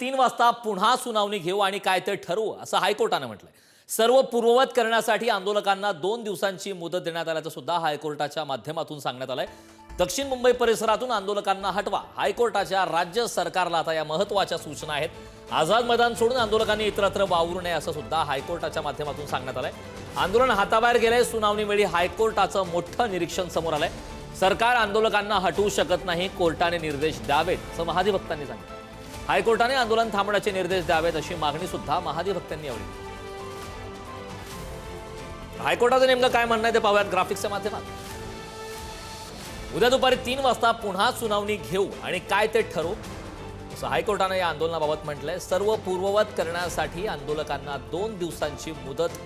तीन वाजता पुन्हा सुनावणी घेऊ आणि काय ते ठरवू असं हायकोर्टानं म्हटलंय. सर्व पूर्ववत करण्यासाठी आंदोलकांना दोन दिवसांची मुदत देण्यात आल्याचं सुद्धा हायकोर्टाच्या माध्यमातून सांगण्यात आलंय. दक्षिण मुंबई परिसरातून आंदोलकांना हटवा. हायकोर्टाच्या राज्य सरकारला आता या महत्त्वाच्या सूचना आहेत. आझाद मैदान सोडून आंदोलकांनी इतरत्र वावरू नये असं सुद्धा हायकोर्टाच्या माध्यमातून सांगण्यात आलंय. आंदोलन हाताबाहेर गेलंय सुनावणीवेळी हायकोर्टाचं मोठं निरीक्षण समोर आलंय. सरकार आंदोलकांना हटवू शकत नाही कोर्टाने निर्देश द्यावेत असं महाधिवक्तांनी सांगितलं. हायकोर्टाने आंदोलन थांबण्याचे निर्देश द्यावेत अशी मागणी सुद्धा महाधिवक्त्यांनी यावेळी हायकोर्टाचं नेमकं काय म्हणणं आहे ते पाहूयात ग्राफिक्सच्या माध्यमात. उद्या दुपारी तीन वाजता पुन्हा सुनावणी घेऊ आणि काय ते ठरवू असं हायकोर्टानं या आंदोलनाबाबत म्हटलंय. सर्व पूर्ववत करण्यासाठी आंदोलकांना दोन दिवसांची मुदत.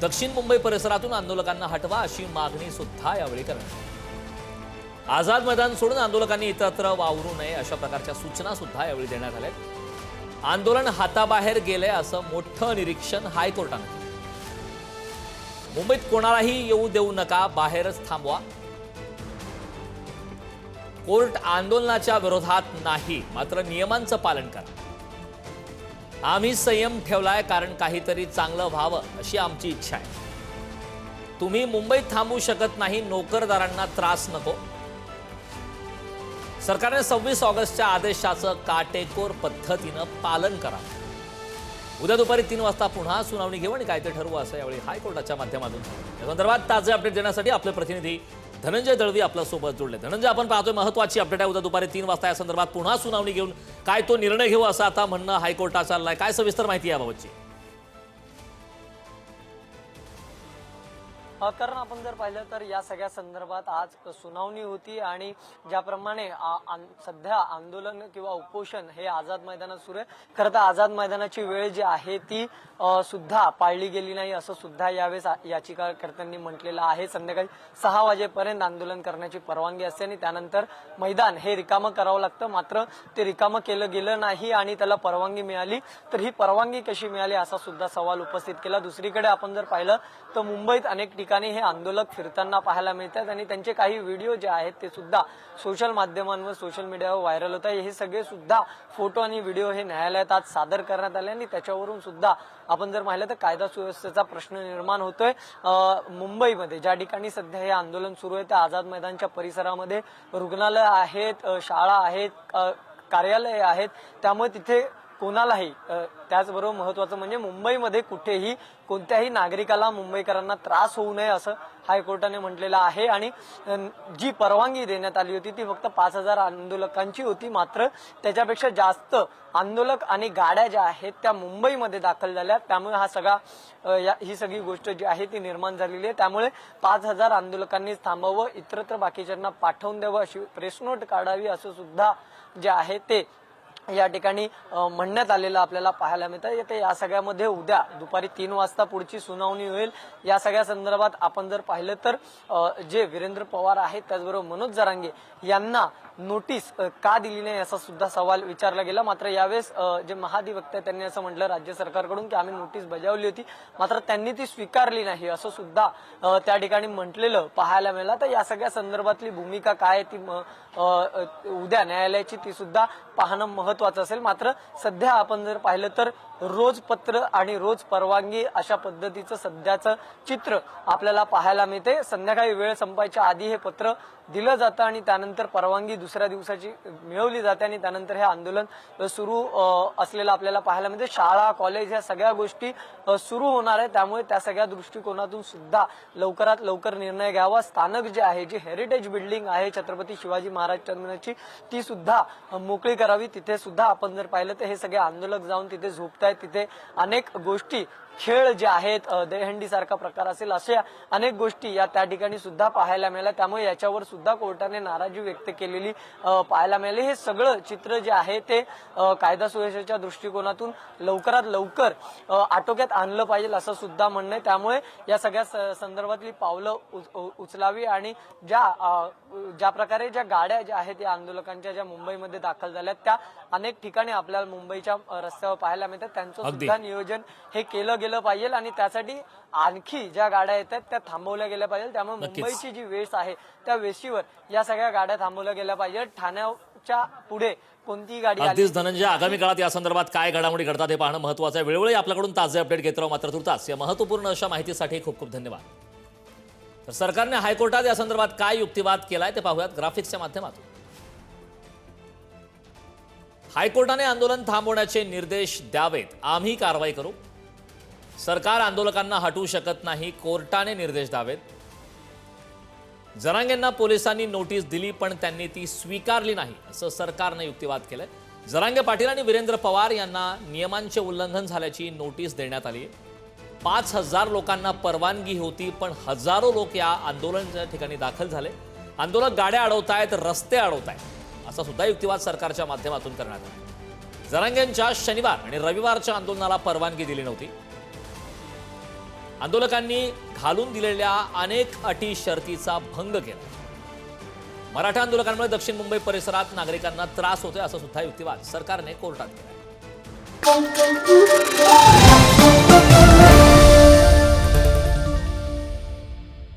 दक्षिण मुंबई परिसरातून आंदोलकांना हटवा अशी मागणी सुद्धा यावेळी करण्यात आली. आझाद मैदान सोडून आंदोलकांनी इतरत्र वावरू नये अशा प्रकारच्या सूचना सुद्धा यावेळी देण्यात आल्या आंदोलन हाताबाहेर गेलंय असं मोठं निरीक्षण हायकोर्टानं मुंबईत कोणालाही येऊ देऊ नका बाहेरच थांबवा. कोर्ट आंदोलनाच्या विरोधात नाही मात्र नियमांचं पालन करा. आम्ही संयम ठेवलाय कारण काहीतरी चांगलं व्हावं अशी आमची इच्छा आहे. तुम्ही मुंबईत थांबू शकत नाही नोकरदारांना त्रास नको. सरकारने सव्वीस ऑगस्टच्या आदेशाचं काटेकोर पद्धतीनं पालन करा. उद्या दुपारी तीन वाजता पुन्हा सुनावणी घेऊ आणि काय ते ठरवू असं यावेळी हायकोर्टाच्या माध्यमातून या संदर्भात ताजे अपडेट देण्यासाठी आपले प्रतिनिधी धनंजय दळवी आपल्यासोबत जोडले. धनंजय आपण पाहतोय महत्वाची अपडेट आहे. उद्या दुपारी तीन वाजता या संदर्भात पुन्हा सुनावणी घेऊन काय तो निर्णय घेऊ असं आता म्हणणं हायकोर्टात चाललंय. काय सविस्तर माहिती आहे याबाबतची? कारण आपण जर पाहिलं तर या सगळ्या संदर्भात आज सुनावणी होती आणि ज्याप्रमाणे आन- सध्या आंदोलन किंवा उपोषण हे आझाद मैदानात सुरू आहे. खरं तर आझाद मैदानाची वेळ जी आहे ती सुद्धा पाळली गेली नाही असं सुद्धा यावेळेस याचिकाकर्त्यांनी म्हटलेलं आहे. संध्याकाळी सहा वाजेपर्यंत आंदोलन करण्याची परवानगी असते आणि त्यानंतर मैदान हे रिकामं करावं लागतं. मात्र ते रिकामं केलं गेलं नाही आणि त्याला परवानगी मिळाली. तर ही परवानगी कशी मिळाली असा सुद्धा सवाल उपस्थित केला. दुसरीकडे आपण जर पाहिलं तर मुंबईत अनेक ठिकाणी ठिकाणी हे आंदोलक फिरताना पाहायला मिळतात आणि त्यांचे काही व्हिडिओ जे आहेत ते सुद्धा सोशल माध्यमांवर सोशल मीडियावर व्हायरल होत आहे. हे सगळे सुद्धा फोटो आणि व्हिडिओ हे न्यायालयात आज सादर करण्यात आले आणि त्याच्यावरून सुद्धा आपण जर पाहिलं तर कायदा सुव्यवस्थेचा प्रश्न निर्माण होतोय. मुंबईमध्ये ज्या ठिकाणी सध्या हे आंदोलन सुरू आहे त्या आझाद मैदानच्या परिसरामध्ये रुग्णालय आहेत शाळा आहेत कार्यालय आहेत. त्यामुळे तिथे कोणालाही त्याचबरोबर महत्वाचं म्हणजे मुंबईमध्ये कुठेही कोणत्याही नागरिकाला मुंबईकरांना त्रास होऊ नये असं हायकोर्टाने म्हटलेलं आहे. आणि जी परवानगी देण्यात आली होती ती फक्त पाच हजार आंदोलकांची होती. मात्र त्याच्यापेक्षा जास्त आंदोलक आणि गाड्या ज्या आहेत त्या मुंबईमध्ये दाखल झाल्या. त्यामुळे हा सगळा या- ही सगळी गोष्ट जी आहे ती निर्माण झालेली आहे. त्यामुळे पाच हजार आंदोलकांनी थांबावं इतरत्र बाकीच्यांना पाठवून द्यावं अशी प्रेस नोट काढावी असं सुद्धा जे आहे ते या ठिकाणी म्हणण्यात आलेलं आपल्याला पाहायला मिळतं. येते या सगळ्यामध्ये उद्या दुपारी तीन वाजता पुढची सुनावणी होईल. या सगळ्या संदर्भात आपण जर पाहिलं तर जे वीरेंद्र पवार आहेत त्याचबरोबर मनोज जरांगे यांना नोटीस का दिली नाही असा सुद्धा सवाल विचारला गेला. मात्र यावेळेस जे महाधिवक्ते आहेत, त्यांनी असं म्हटलं राज्य सरकारकडून की आम्ही नोटीस बजावली होती. मात्र त्यांनी ती स्वीकारली नाही असं सुद्धा त्या ठिकाणी म्हटलेलं पाहायला मिळालं. तर या सगळ्या संदर्भातली भूमिका काय आहे ती उद्या न्यायालयाची ती सुद्धा पाहणं महत्वाचं असेल. मात्र सध्या आपण जर पाहिलं तर रोज पत्र आणि रोज परवानगी अशा पद्धतीचं सध्याचं चित्र आपल्याला पाहायला मिळते. संध्याकाळी वेळ संपायच्या आधी हे पत्र दिलं जातं आणि त्यानंतर परवानगी दुसऱ्या दिवसाची मिळवली जाते आणि त्यानंतर हे आंदोलन सुरू असलेलं आपल्याला पाहायला मिळते. शाळा कॉलेज या सगळ्या गोष्टी सुरू होणार आहे त्यामुळे त्या सगळ्या दृष्टिकोनातून सुद्धा लवकरात लवकर निर्णय घ्यावा. स्थानक जे आहे जी हेरिटेज बिल्डिंग आहे छत्रपती शिवाजी महाराज टर्मिनलची ती सुद्धा मोकळी करावी. तिथे सुद्धा आपण जर पाहिलं तर हे सगळे आंदोलक जाऊन तिथे आहेत. तिथे अनेक गोष्टी खेळ जे आहेत अ, दहीहंडी सारखा प्रकार असेल अशा अनेक गोष्टी या त्या ठिकाणी सुद्धा पाहायला मिळाल्या. त्यामुळे याच्यावर सुद्धा कोर्टाने नाराजी व्यक्त केलेली पाहायला मिळाली. हे सगळं चित्र जे आहे ते कायदा सुव्यवस्थेच्या दृष्टिकोनातून लवकरात लवकर आटोक्यात आणलं पाहिजे असं सुद्धा म्हणणं आहे. त्यामुळे या सगळ्या संदर्भातली पावलं उचलावी आणि ज्या ज्या प्रकारे ज्या गाड्या ज्या आहेत या आंदोलकांच्या ज्या मुंबईमध्ये दाखल झाल्या त्या अनेक ठिकाणी आपल्याला मुंबईच्या रस्त्यावर पाहायला मिळतात. त्यांचं. सुद्धा नियोजन हे केलं गेलं पाहिजे आणि त्यासाठी आणखी ज्या गाड्या येतात त्या थांबवल्या गेल्या पाहिजे. त्यामुळे. मुंबईची जी वेस आहे त्या वेशीवर या सगळ्या गाड्या थांबवल्या गेल्या पाहिजे ठाण्या च्या पुढे कोणतीही गाडी अगदीच धनंजय आगामी काळात या संदर्भात काय घडामोडी घडतात हे पाहणं महत्वाचं आहे. वेळोवेळी आपल्याकडून ताजे अपडेट घेत राहू मात्र तुर्तास. या महत्त्वपूर्ण अशा माहितीसाठी खूप खूप धन्यवाद. तर सरकारने हायकोर्टात या संदर्भात काय युक्तिवाद केलाय ते पाहूयात ग्राफिक्सच्या माध्यमातून. हायकोर्टाने आंदोलन थांबवण्याचे निर्देश द्यावेत. आम्ही कारवाई करू. सरकार आंदोलकांना हटवू शकत नाही कोर्टाने निर्देश द्यावेत. जरांगेंना पोलिसांनी नोटीस दिली पण त्यांनी ती स्वीकारली नाही असं सरकारनं युक्तिवाद केलंय. जरांगे पाटील आणि वीरेंद्र पवार यांना नियमांचे उल्लंघन झाल्याची नोटीस देण्यात आली पाच हजार लोकांना परवानगी होती पण हजारो लोक या आंदोलनाच्या ठिकाणी दाखल झाले. आंदोलक गाड्या अडवतायत रस्ते अडवतायत असा सुद्धा युक्तिवाद सरकारच्या माध्यमातून करण्यात आला. जरांगेंच्या शनिवार आणि रविवारच्या आंदोलनाला परवानगी दिली नव्हती. आंदोलकांनी घालून दिलेल्या अनेक अटी शर्तीचा भंग केला. मराठा आंदोलकांमुळे दक्षिण मुंबई परिसरात नागरिकांना त्रास होतोय असं सुद्धा युक्तिवाद सरकारने कोर्टात केला